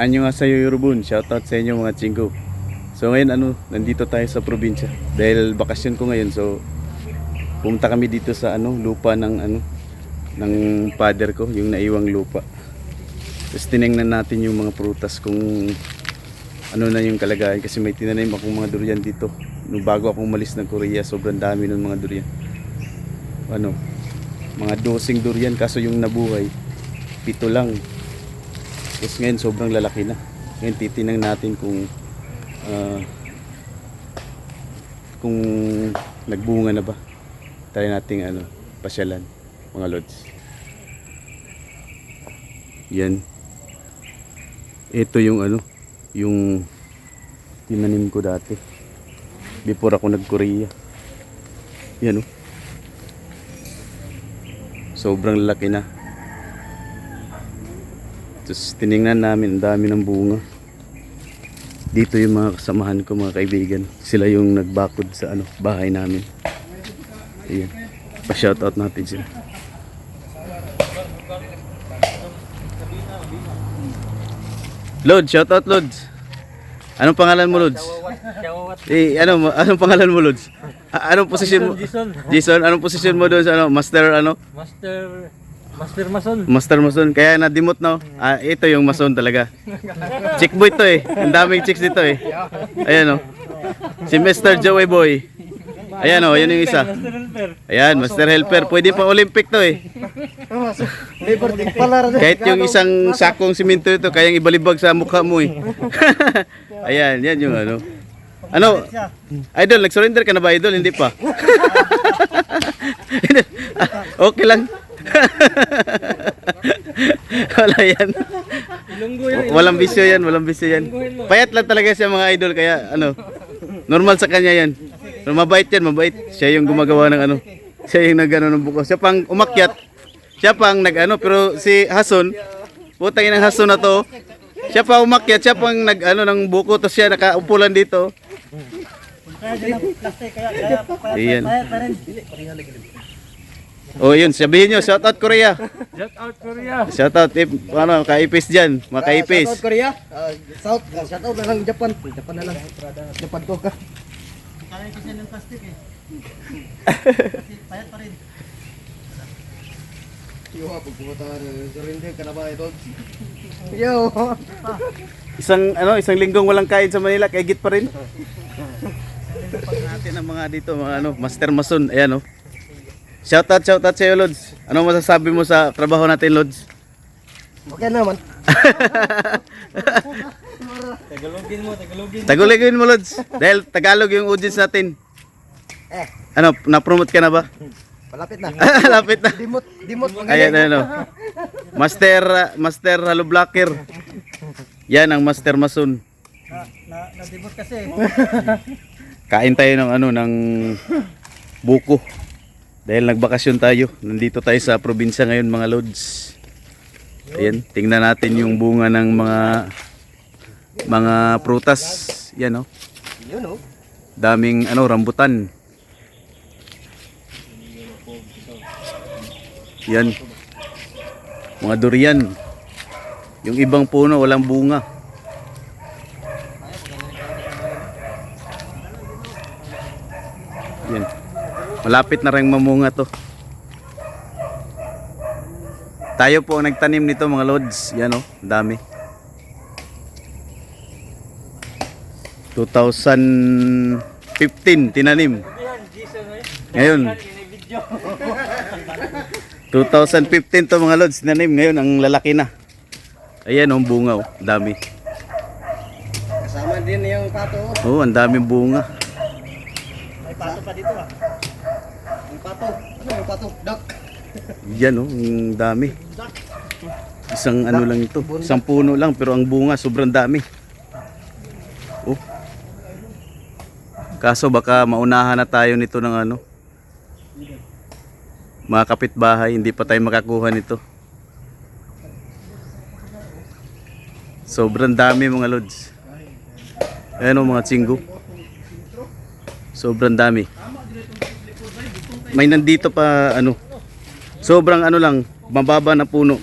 Anyo nga sa Yorubun, shoutout sa inyo mga chinggo. So ngayon ano, nandito tayo sa probinsya. Dahil bakasyon ko ngayon, so pumunta kami dito sa ano, lupa ng ano ng father ko, yung naiwang lupa. Tapos tinignan natin yung mga prutas kung ano na yung kalagayan kasi may tinanim akong mga durian dito. Nung bago akong umalis ng Korea, sobrang dami ng mga durian. Ano, mga dosing durian kaso yung nabuhay, pito lang. Tapos ngayon sobrang lalaki na. Ngayon titinang natin kung ah, kung nagbunga na ba. Try nating ano, pasyalan mga lods. Yan. Ito yung ano, yung tinanim ko dati. Before ako nag-Korea. Yan oh. Sobrang laki na. Tapos tiningnan namin, ang dami ng bunga. Dito yung mga kasamahan ko, mga kaibigan. Sila yung nagbakod sa ano, bahay namin. Ayan. Pa-shoutout natin sila. Lod, shoutout Lods. Anong pangalan mo Lods? Eh, ano, anong pangalan mo Lods? Anong posisyon mo? Jason, Jason, anong posisyon mo doon sa ano? Master ano? Master Master Mason. Master Mason. Kaya na-demote no? Ah, ito yung Mason talaga. Chick boy to eh. Ang daming chicks dito eh. Ayan oh. Si Mr. Joey Boy. Ayan oh, yan yung isa. Ayan, Master Helper. Pwede pa Olympic to eh. Kahit yung isang sakong simento ito, kayang ibalibag sa mukha mo eh. Ayan, yan yung ano. Ano? Idol, nag-surrender ka na ba idol? Hindi pa. okay lang. Wala yan. Walang bisyo yan, walang bisyo yan. Payat lang talaga siya mga idol, kaya ano, normal sa kanya yan. Pero mabait yan, mabait. Siya yung gumagawa ng ano, siya yung nagano ng buko. Siya pang umakyat, siya pang nag-ano, pero si Hason, putang ng Hason na to, siya pa umakyat, siya pang nag-ano ng buko, tapos siya nakaupulan dito. Kaya ang plastic, kaya, kaya, kaya, Ayan. kaya, pa rin. Dili, paringa lagi. O yun, sabihin nyo, shout out Korea. Shout out Korea. Shout out, if, ano, kaipis dyan, mga kaipis. South Korea, ah, South, ah, shout out na lang Japan. Japan na lang. Japan ko ka. Kaya kasi ng plastic eh. Kasi payat pa rin. Yo, pagpumunta ka surrender ka na ba ito? Yo! Isang ano, isang linggong walang kain sa Manila, kaigit pa rin. Pag natin ang mga dito, mga ano, Master Mason, ayan oh. Shout out, shout out sa iyo, Lods. Ano masasabi mo sa trabaho natin, Lods? Okay naman. Tagalogin mo, Tagalogin. Taguligin mo, Lods. Dahil Tagalog yung audience natin. Eh, Ano, na-promote ka na ba? malapit na. Lapit na. Dimot, dimot. Ayan, ano. Master, uh, Master Halo Blocker. Yan ang Master Mason. Na, na, na-dimot kasi. Kain tayo ng ano, ng buko. Dahil nagbakasyon tayo. Nandito tayo sa probinsya ngayon mga lods. Ayan, tingnan natin yung bunga ng mga mga prutas. Yan oh. Yun oh. Daming ano, rambutan. Yan. Mga durian. Yung ibang puno walang bunga. Malapit na rin mamunga to. Tayo po ang nagtanim nito mga lods. Yan oh, dami. 2015 tinanim. Ngayon, Ini video. 2015 to mga lods, tinanim. Ngayon ang lalaki na. Ayan oh, ang bunga oh, dami. Kasama din yung pato. oh. Oh, ang daming bunga. May pato pa dito ah. Yung pato. Ano yung pato? Duck. Yan oh, ang dami. Isang ano lang ito, isang puno lang pero ang bunga sobrang dami. Oh. Kaso baka maunahan na tayo nito ng ano. Mga kapitbahay, hindi pa tayo makakuha nito. Sobrang dami mga lods. Ayan o mga tsinggo. Sobrang dami. May nandito pa ano. Sobrang ano lang, mababa na puno.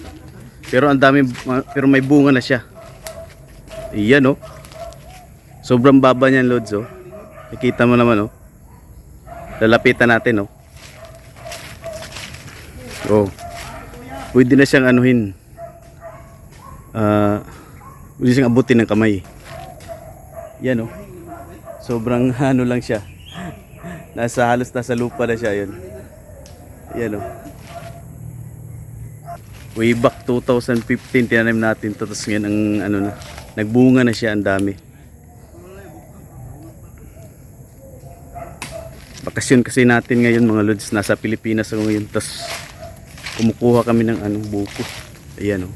Pero ang dami pero may bunga na siya. Iyan oh. Sobrang baba niyan Lods oh. Nakita mo naman oh. Lalapitan natin oh. Oh. Pwede na siyang anuhin. Ah, pwede siyang abutin ng kamay. Yan oh. Sobrang ano lang siya. Nasa halos nasa lupa na siya yun. Yan oh. Way back 2015 tinanim natin to tapos ngayon ang ano na nagbunga na siya ang dami. Bakasyon kasi natin ngayon mga lods nasa Pilipinas ako ngayon tapos kumukuha kami ng anong buko. Ayan oh.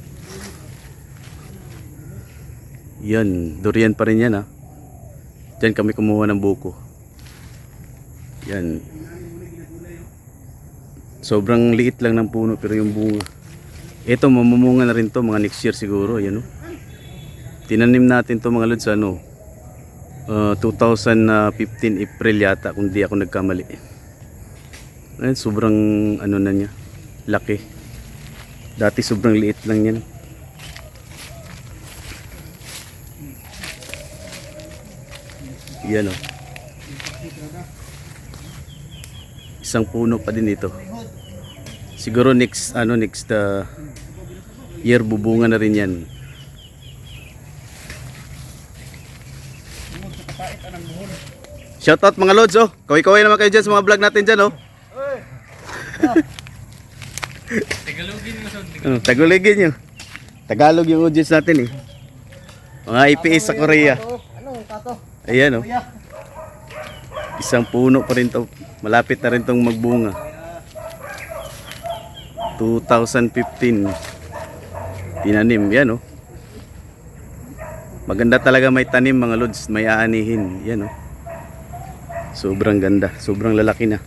Yan, durian pa rin yan ah. Diyan kami kumuha ng buko. Yan. Sobrang liit lang ng puno pero yung bunga. Ito mamumunga na rin to mga next year siguro, yan oh. Tinanim natin to mga lods ano. uh, 2015 April yata kung di ako nagkamali. Ayun, sobrang ano na niya, laki. Dati sobrang liit lang yan. Yan oh. Isang puno pa din ito. Siguro next ano next uh, year bubunga na rin yan. Shoutout mga lods oh. Kaway-kaway naman kayo dyan sa mga vlog natin dyan oh. Tagalogin mo son. Uh, Taguligin nyo. Tagalog yung audience natin eh. Mga IPS sa Korea. Ano? Tato? Ayan oh. Isang puno pa rin to. Malapit na rin tong magbunga. 2015. Tinanim. Yan oh. Maganda talaga may tanim mga lods. May aanihin. Yan oh. Sobrang ganda. Sobrang lalaki na.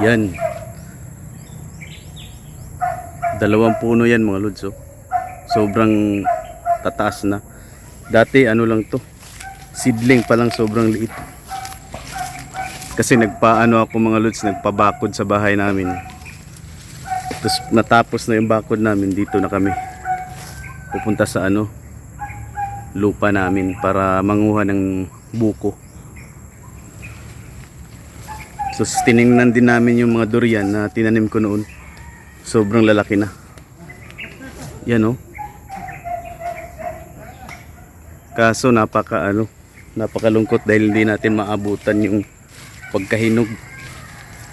Yan. Dalawang puno yan mga lods oh. Sobrang tataas na. Dati ano lang to. Seedling pa lang sobrang liit. Kasi nagpaano ako mga lods, nagpabakod sa bahay namin. Tapos natapos na yung bakod namin, dito na kami. Pupunta sa ano, lupa namin para manguha ng buko. So tiningnan din namin yung mga durian na tinanim ko noon. Sobrang lalaki na. Yan oh. Kaso napaka ano, napakalungkot dahil hindi natin maabutan yung pagkahinog.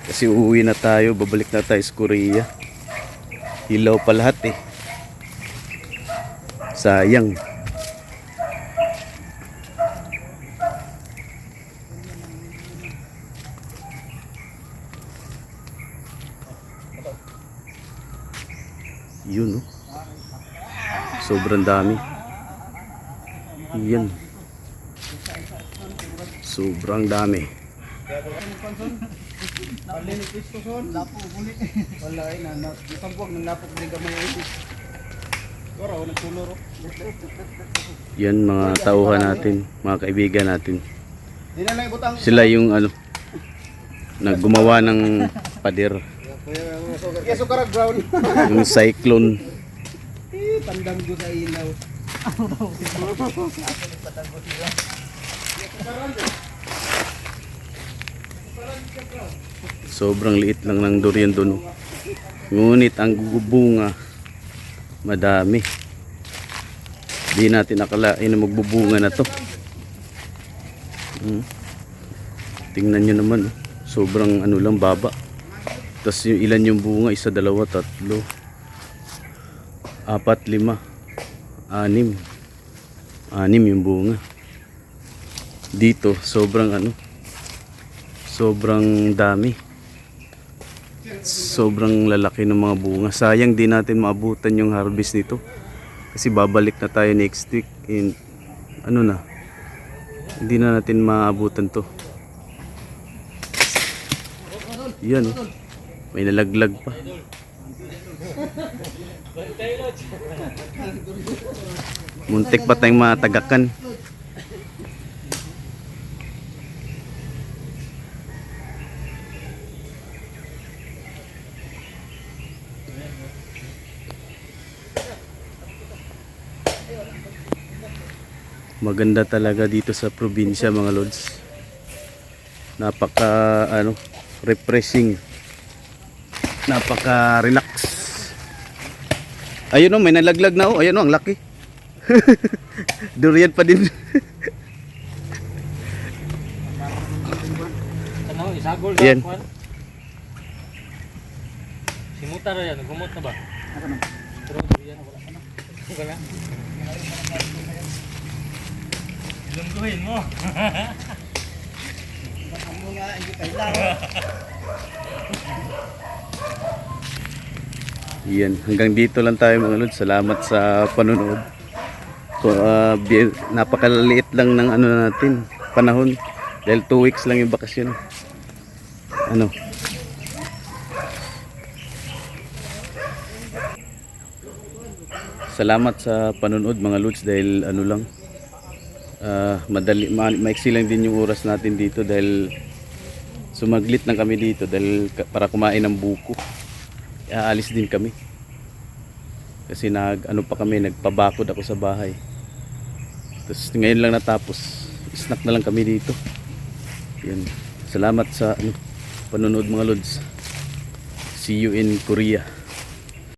Kasi uuwi na tayo, babalik na tayo sa Korea. Hilaw pa lahat eh. Sayang. Yun oh. Sobrang dami. Yan. Sobrang dami. Yan mga tauhan natin, mga kaibigan natin. Sila yung ano naggumawa ng pader, yung cyclone. Eh, Tandang ko sa ilaw. Sobrang liit lang ng durian doon. oh. Ngunit ang gugubunga madami. Di natin akalain na magbubunga na to. Hmm. Tingnan nyo naman. oh. Sobrang ano lang baba. Tapos yung ilan yung bunga, isa, dalawa, tatlo, apat, lima, anim. Anim yung bunga. Dito, sobrang ano, sobrang dami. Sobrang lalaki ng mga bunga. Sayang di natin maabutan yung harvest nito. Kasi babalik na tayo next week in ano na. Hindi na natin maabutan to. Yan oh. May nalaglag pa. Muntik pa tayong matagakan. Maganda talaga dito sa probinsya mga lods. Napaka ano, refreshing. Napaka relax Ayun oh, may nalaglag na oh. Ayun oh, ang laki. Durian pa din. Isagol Yan. Simuta ra yan, gumot na ba? Pero yan wala na. Wala. Ilungguhin mo. Ano nga, hindi kailangan. Yan, hanggang dito lang tayo mga lods. Salamat sa panonood. So, ah, bi- napakaliit lang ng ano natin, panahon. Dahil 2 weeks lang yung bakasyon. Ano? Salamat sa panonood mga lods dahil ano lang ah, madali ma maiksi lang din yung oras natin dito dahil sumaglit na kami dito dahil para kumain ng buko aalis din kami. Kasi nag ano pa kami nagpabakod ako sa bahay. Tapos ngayon lang natapos. Snack na lang kami dito. Yan salamat sa ano, panonood mga lods. See you in Korea